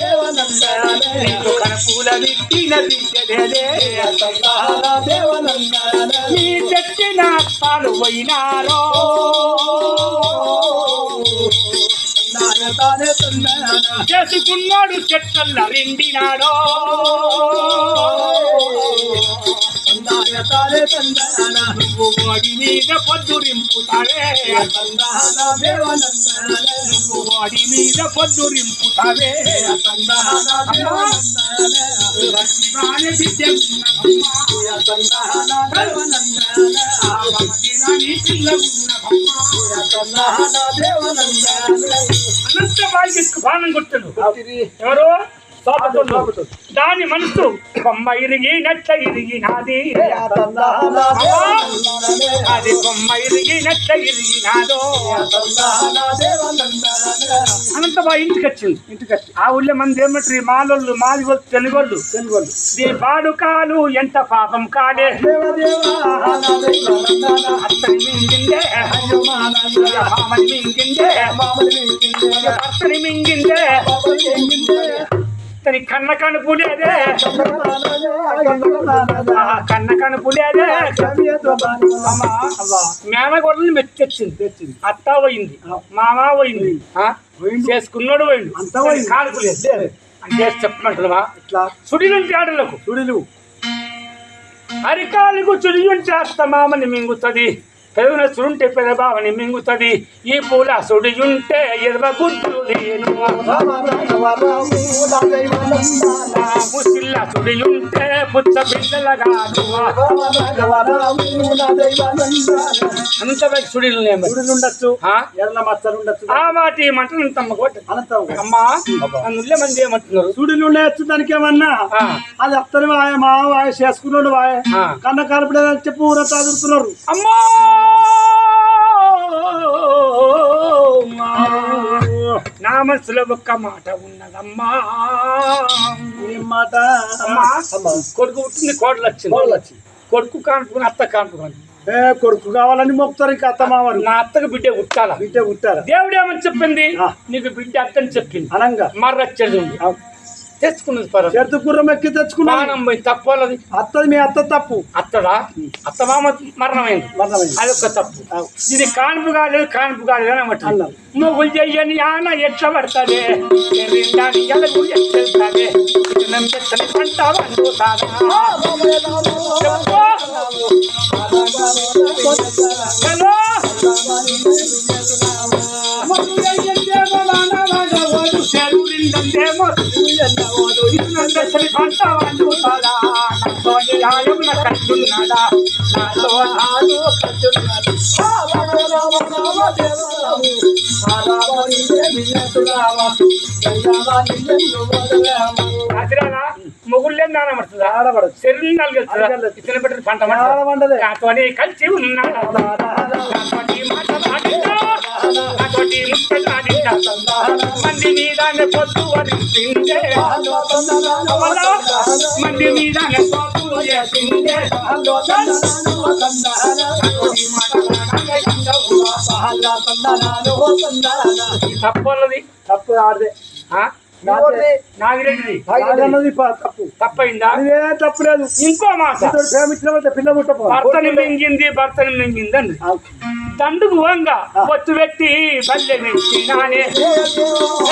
నీకు కనపూల విట్టిన బిడ్డలే నీ తెచ్చిన పాలు పోయినారో చేసుకున్నాడు చెట్ల రెండినాడో. నువ్వు వాడి మీద పొద్దురింపుతావే. నువ్వు వాడి మీద పిల్ల ఉన్నవమ్మా అనంత బాణం కొట్టడు. ఎవరు? దాని మనసు కొమ్మ ఇరిగి ఇరిగినాది. అది కొమ్మ ఇరిగి నట్ల ఇరిగినాదో అనంతబాయి ఇంటికి వచ్చింది ఇంటికి వచ్చి ఆ ఊళ్ళో మంది ఏమంటారు? మాలోళ్ళు మాది తెలుగోళ్ళు. తెలుగోళ్ళు. దీ పాడుకాలు ఎంత పాపం కాడే అత్తని మింగిందే. మామని మింగిందే. అత్తని మింగిందే. అతని కన్న కనుపులేదే కన్న కనుపులేదే అమ్మా మేనగొడలు మెచ్చొచ్చింది. తెచ్చింది అత్త పోయింది. మామ పోయింది. ఆ? చేసుకున్నాడు పోయింది అంతా పోయింది. కానుపులేదు అంటే చెప్పమంటున్నావా? ఇట్లా సుడిలుంటి ఆడలకు. సుడిలు. అరికాలకు అత్త మామని మింగుతుంది? పెదవున సుడుంటే పెదబావని మింగుతుంది. ఈ పూల సుడియుంటే ఎదవ ముసిల్ల సుడియుంటే పుచ్చ బిడ్డలగాను అంత వైపు సుడిలు నేమ సుడిలు ఉండొచ్చు ఆ? ఎర్ర మచ్చలు ఉండొచ్చు ఆ మాట ఏమంటారు అనంతం అమ్మా నన్ను మంది ఏమంటున్నారు? సుడిలు ఉండొచ్చు దానికి ఏమన్నా అది అత్తని వాయ మా వాయ చేసుకున్నాడు వాయ. కన్న కలపలేదని చెప్పి ఊర చదువుతున్నారు అమ్మా! నా మనసులో ఒక్క మాట ఉన్నదమ్మా. ఏం మాట. కొడుకు పుట్టింది కోడలు వచ్చింది. కొడుకు కానుకుని అత్త కానుకుని. ఏ కొడుకు కావాలని మొక్కుతారు ఇంకా అత్త మామని నా అత్తకు బిడ్డ పుట్టాల? బిడ్డ పుట్టారా దేవుడు ఏమని చెప్పింది. నీకు బిడ్డ అత్తని చెప్పింది. అనంగా. మర్రచ్చేది ఉంది. తెచ్చుకున్నది గుర్రం ఎక్కి పోయి తప్పలది అత్తది మీ అత్త తప్పు. అత్తడా? అత్త మామ మరణమైంది. మరణమైంది. అదొక తప్పు. ఇది కాన్పు కాలేదు కాన్పు కాలేదు అని అన్నమాట. మొగులు చెయ్యని ఆన ఎట్లా పడతాదే. హలో? ఇన్నందెత్తని పంట వండుతాదా నాతోని ఆయమున కట్టున్నాడా నాతో నాడు కట్టున్నాడు మొగుళ్ళే నానబడుతుందా ఆడబడదు శరీరం నలుగుతుందా అడగలేదు. ఇతని పెట్టిన పంట కలిసి ఉన్నాడా మంది మీదనే పొద్దు వరించిందే మంది మీదనే చేసిందే తప్పన్నది. తప్పు ఆడదే అన్నది తప్పు. తప్పైందా? లేదు. ఇంకో మాట. ప్రేమించిన పిల్ల ముట్టపో భర్తని మింగింది భర్తని మింగింది అండి దండుకు వంగ పొత్తు పెట్టి బల్లె పెట్టి నానే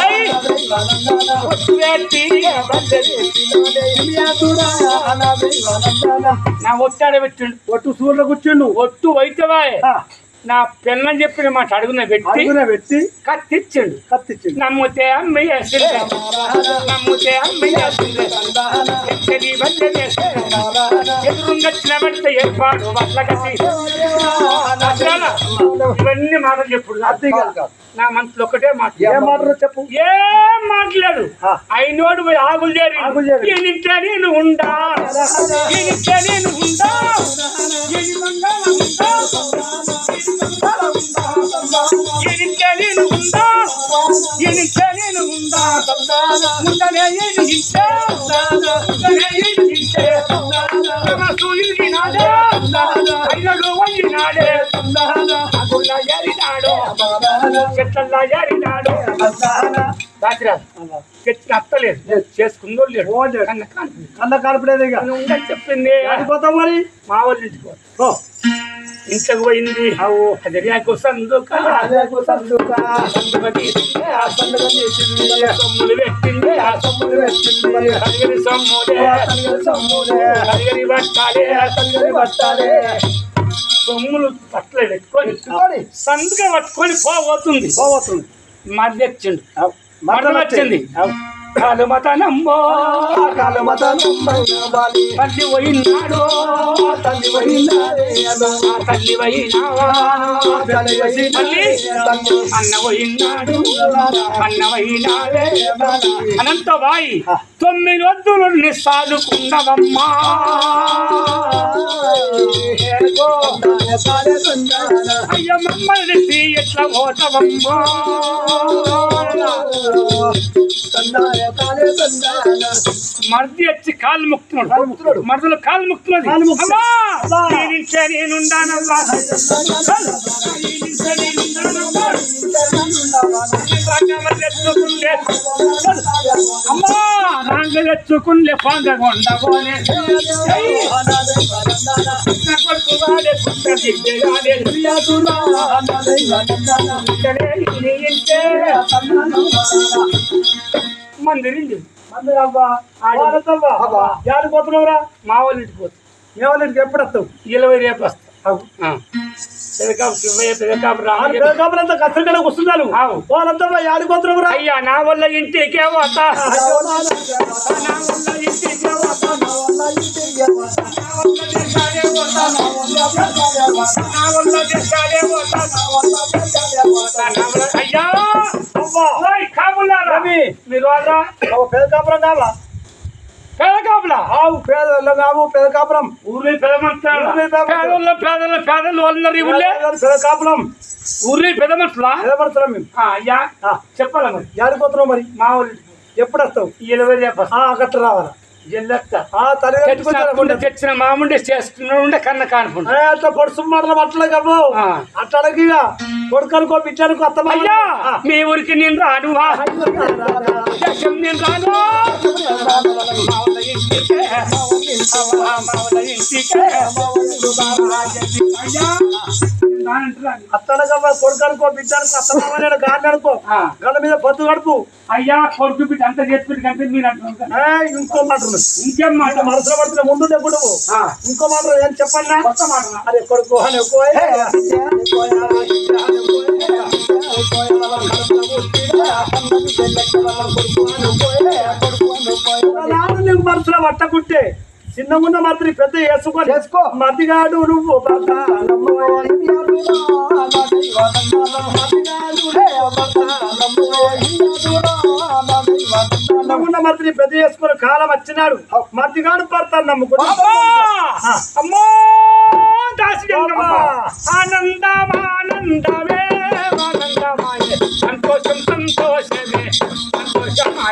ఏయ్! పొత్తు పెట్టి బల్లె నా ఒట్టాడ పెట్టిండు ఒట్టు సూర్యులు కూర్చుండు. ఒట్టు ఆ, నా పెళ్ళని చెప్పిన మాట అడుగున పెట్టి అడుగున పెట్టి కత్తిచ్చిండు. కత్తిచ్చిండు. నమ్ముతే అమ్మయ్య నమ్ముతే అమ్మయ్య ఎదురుంగచ్చిన పడితే ఏర్పాటు ఇవన్నీ మాటలు చెప్పుడు కాదు. నా మనసులో ఒకటే మాట. ఏం మాటలు చెప్పు? ఏం మాట్లాడు. అయినోడు పోయి ఆగులు చేరి. ఆగులు చేరి. ఈయనింటే నేను ఉండా. ఈయనింటే నేను ఉండా. ఈయని ఉండా. నేను ఉండా ఈయనింటే నేను ఉండా ఉండనే ఈయనింటే ఉండనే తమ సూర్యుడికి నాదే అయ్యడు వయ్యినాడే అగుళ్ళ ఎరినాడు చెట్లల్లా ఎరినాడు దాచిరాదు చెట్టు అత్తలేదు చేసుకుందో పోలేడు. కన్న కాను. కన్న కలపలేదు ఇక నువ్వు ఉందని చెప్పింది ఆడిపోతాం మరి మా వాళ్ళు ఇంటికి ఇంట్లోకి పోయింది అవు రేకు సందుక. సందుక, సందుక తీసింది, ఆ సందుక తీసింది, సొమ్ములు పెట్టింది. ఆ సొమ్ములు పెట్టింది, కలిగిన సొమ్ములే. కలిగిన సొమ్ములే, కలిగిన బట్టాలే. కలిగిన బట్టాలే, సొమ్ములు పట్ల పెట్టుకొని సందుక పట్టుకొని పోబోతుంది. పోవస్తుంది మధ్య వచ్చిండు మరణం వచ్చింది అవు. కాలు మతనమ్మో కాలు మతనమ్మైన బాలి, తల్లి పోయినాడు తల్లి పోయినాడే తల్లి పోయినావా తల్లి. అన్న పోయినాడు అన్న పోయినాడే అనంత బాయి ఆ. తొమ్మిది వద్దులు సాదుకున్నవమ్మా ఏగో, తానే తందాన, అయ్య మమ్మల్ని ఎట్లా పోతావమ్మా. మర్ది వచ్చి కాలు ముక్తున్నాడు. మరదలు కాలు ముక్తున్నది ముక్తున్నాడు. అమ్మా! కొడుకు వాడే పుట్ట దిగ్గగానే ఇక్కడే నీ ఇంటే మందిరింది యాడిపోతున్నావురా మా వాళ్ళ ఇంటికి పోతుంది మీ వాళ్ళ ఇంటికి ఎప్పుడు వస్తావు? ఇరవై రేపు వస్తా. రామయ్య కాపులంతా కష్టంగా వస్తున్నారు. వాళ్ళంతా యాడిపోతున్నావురా అయ్యా నా వల్ల ఇంటికే వల్ల- అయ్యా! పెద్ద కాపురం కావాలా? పెదకాపులా ఆవు పేదలు కావు పెద్ద కాపురం. ఊర్లో పెదమంటారు పేదలు పేదలు వాళ్ళన్నారు ఈ ఊళ్ళే పెద్ద కాపురం. ఊర్లో పెదమంటలా నిలబడుతున్నాం మేము. అయ్యా ఆ, చెప్పాలా మరి? మరి? మా వాళ్ళు ఎప్పుడు వస్తావు? ఇరవై రేపు గట్ట రావాలా? తెచ్చిన తెచ్చిన మాముండే చేస్తున్నాడు ఉండే కన్న కానుకుంటా అట్లా పొడుసు మాటలు అట్లా కవ్వు ఆ. అట్లా అడగి కొడుకనుకో బిడ్డనుకో అత్త అయ్యా మీ ఊరికి నేను రాను వా. దేశం నేను రాను మా వాళ్ళ ఇంటికే. మా వాళ్ళ ఇంటికే. అయ్యా నేను రానంటున్నాను. అత్తనగా కొడుకనుకో బిడ్డనుకో అత్త గాడి అనుకో ఆ. గళ్ళ మీద పొద్దు గడుపు అయ్యా కొడుకు బిడ్డ అంత కంటే మీరు అంటున్నారు ఏ, ఇంకో మాట. ఇంకేం మాట మనసులో పడుతున్న ముందు ఆ. ఇంకో మాట ఏం చెప్పన్నా కొత్త మాట. అరే కొడుకు అని నీకు మనసులో పట్టకుంటే చిన్నగున్న మంత్రి పెద్ద వేసుకొని వేసుకో మతిగాడు నువ్వు చిన్నగున్న మంత్రి పెద్ద వేసుకొని కాలం వచ్చినాడు. మతిగాడు పడతాను నమ్ముకుని. అమ్మా! ఆనందమానందమే ఆనందమాయే. సంతోషం సంతోషమే.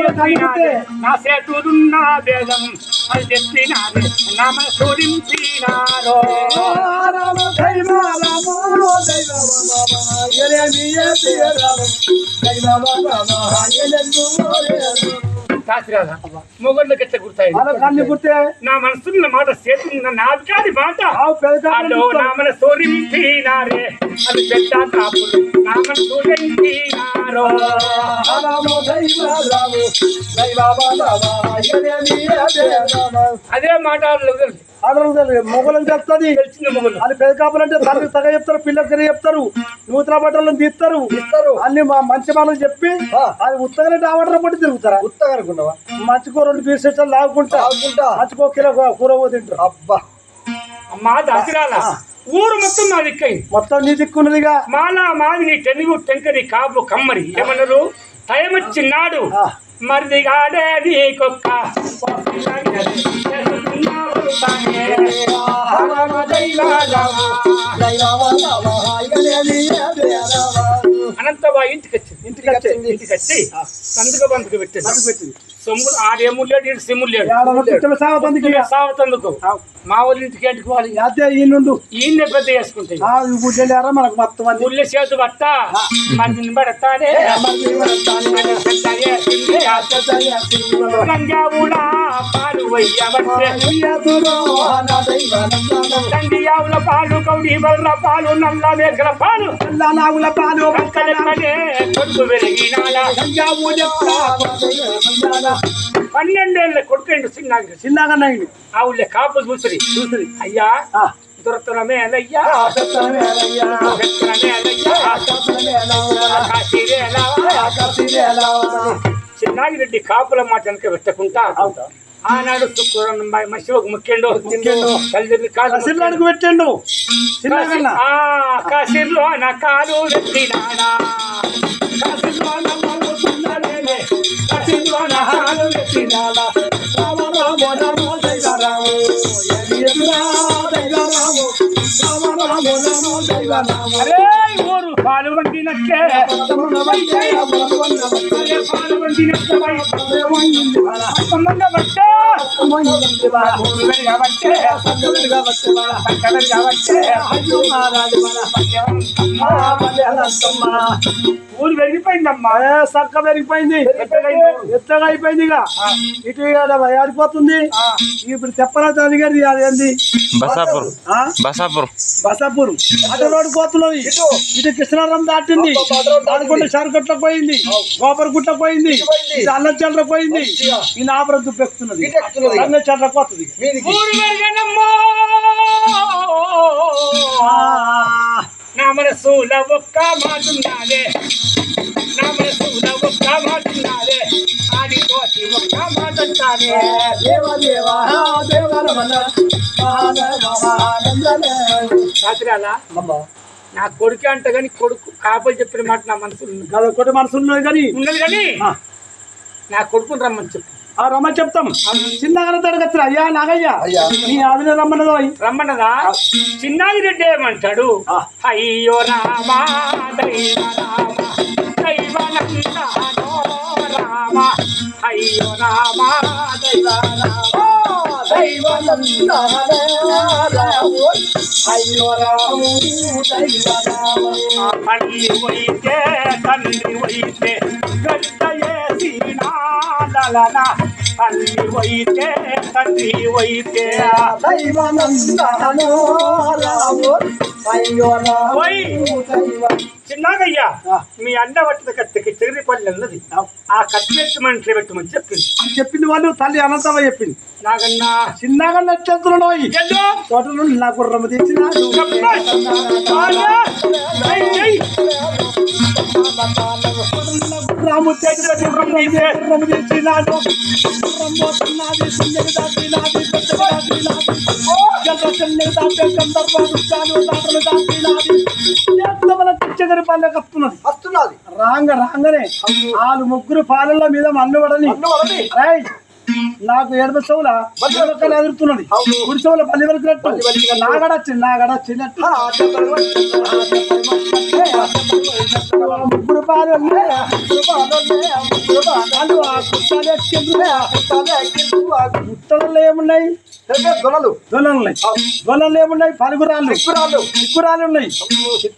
మర్వమైన చెప్పి పెద్ద కాపులు ఏ నా మనసులున్న మాట చెప్పినాదే నా చేతులున్న భేదం అది చెప్పినాదే నా మనసు నింపినారో శాస్త్రాల మొగళ్ళకి ఎట్లా గుర్తాయి? నా మనసున్న మాట చేతున్న నాకాది మాట అలో నా మనసు నింపినారే అది పెద్ద కాపులు నా మనసు నింపినారే రామారో రామో దైవ రాము దైవ బాలవా ఎదేమి ఎదేమి అదే మాట అడగదు మొగలం చెప్తుంది తెలిసింది మొగలు అది పెద్ద కాపులంటే తల్లి తగ చెప్తారు పిల్లకి చెప్తారు. నూతన బట్టలను తీస్తారు. ఇస్తారు. అన్ని మా మంచి మాటలు చెప్పి అది ఉత్తగానే డావటర్ పట్టి తిరుగుతారా? ఉత్తగా అనుకున్నావా మంచికో రెండు పీస్ లాగుకుంటా. మంచికో కిలో కూర తింటారు అబ్బా. మా దసరాల? ఊరు మొత్తం మా దిక్కైంది మొత్తం నీ దిక్కున్నదిగా. మాలా మాది నీ టెనుగు టెంకరి కాపు కమ్మరి. ఏమన్నారు? టైం వచ్చినాడు ఆ. మరిది గాడే నీ కుక్క అనంతవా ఇంటికి వచ్చింది ఇంటికి వచ్చింది. ఇంటికి వచ్చి. సందుక బందుకు పెట్టింది. సొమ్ములు లేడు సిమ్ములు లేడు. సావతందుకి సావతందుకు మా ఊరి ఇంటికి పోవాలి? అదే ఈ నుండు ఈయన్నే పెద్ద చేసుకుంటాయి ఆ గుడ్డెళ్ళారా మనకు మొత్తం మంది ఊళ్ళో చేతు పట్ట. మందిని పడతానే. దండియావుల పాలు కౌడి బర్ర పాలు నల్ల వేగల పాలు నాగుల పాలు కంకలెక్కనే కొడుకు వెలిగినాల పన్నెండేళ్ళ కొడుకండి చిన్న చిన్నగా ఆవులే ఆ ఊళ్ళో కాపు చూసిరి చూసిరి. అయ్యా ఆ. దొరతనమే అలయ్యా చెప్తానే అలయ్యా. దొరతనమే అలయ్యా చెప్తానే అలయ్యా. కాశీరే అలవా. ఆకాశీరే అలవా. చిన్నాగిరెడ్డి కాపుల మాట వెనక పెట్టకుండా. ఆనాడు శుక్రవారం మనిషికి ముఖ్యండు. తల్లిదండ్రులు పెట్టండు కాశీలో నా కాలు పెట్టినాడా కాశీలో నా కాలు పెట్టినాడే. కాశీలో నా కాలు పెట్టినాడా రామ రామ రామ దైవ రామ. దైవ రామ. రామ రామ దైవ రామ. అరే! ఊరు పాలు వండినట్లే అరే పాలు ఊరు వెలిగిపోయిందమ్మా సక్క పెరిగిపోయింది ఎత్తగా అయిపోయింది ఇక. ఇటు ఆడిపోతుంది. ఇప్పుడు చెప్పరా చదిగారు అదేంది? బసాపూర్? బసాపూర్. బసాపూర్. అటు రోడ్డు పోతున్నది ఇటు కృష్ణారం దాటింది. దాడుకుంటే సరుకట్లకు పోయింది గోపరగుట్ల పోయింది ఇది పోయింది. ఈ నాపరం దుప్పెక్కుతున్నది అల్ల చెట్లకు పోతుంది. ఊరు వెలుగనమ్మో నా మనసుల ఒక్క మాటున్నాదే నా మనసుల ఒక్క మాటున్నాదే ఆడితోటి ఒక్క మాటంటానే దేవ దేవ దేవరమణ రాత్రాల నా కొడుకు అంట కానీ కొడుకు కాపలు చెప్పిన మాట నా మనసులో ఉంది. ఒకటి మనసు ఉన్నది కానీ ఉన్నది కానీ. నా కొడుకుని రమ్మని చెప్పు. ఆ రమ్మ చెప్తాం. చిన్నగా తడగచ్చు అయ్యా నాగయ్యా నీ ఆదిన రమ్మన్నదో రమ్మన్నదా? చిన్నాగి రెడ్డి ఏమంటాడు. అయ్యో రామా దైవ రామ దైవనందనో రామ. అయ్యో రామా దైవ రామ. అయ్యో రాము తల్లి వైతే తండ్రి వైతే గడ్డయేసి నాడలన తల్లి వైతే తండ్రి వైతే దైవనందనో రాము అయ్యో రాము దైవ చిన్నగయ్యా. మీ అన్న పట్టిన కత్తికి చెగిరి పల్లి అన్నది. ఆ. కత్తి ఇట్లా పెట్టమని చెప్పింది. చెప్పింది వాళ్ళు తల్లి అనంతమ్మ చెప్పింది. నాగన్నా. చిన్నగా నక్షత్రంలో ఎల్లో తోట నుండి నా గుర్రము తెచ్చినాడు శబ్బాష్! బాగా! జై, జై! రాము చేతిలో గుర్రము చిచ్చగరి పల్లె కప్పుతున్నది వస్తున్నది. రాంగ రాంగనే. వాళ్ళు ముగ్గురు పాలల మీద మన్ను పడని. రేయ్, నాకు ఎడమ చెవుల బల్లి ఎదురుతున్నది. కుడి చెవుల పల్లి వరకు నాగడ వచ్చింది నాగడ వచ్చినట్టు ముగ్గురు పాలు గుట్టలలో ఏమున్నాయి? దొనలు ఉన్నాయి దొనలు ఏమున్నాయి? పలుగురాళ్ళు చిక్కురాళ్ళు చిక్కురాళ్ళు ఉన్నాయి.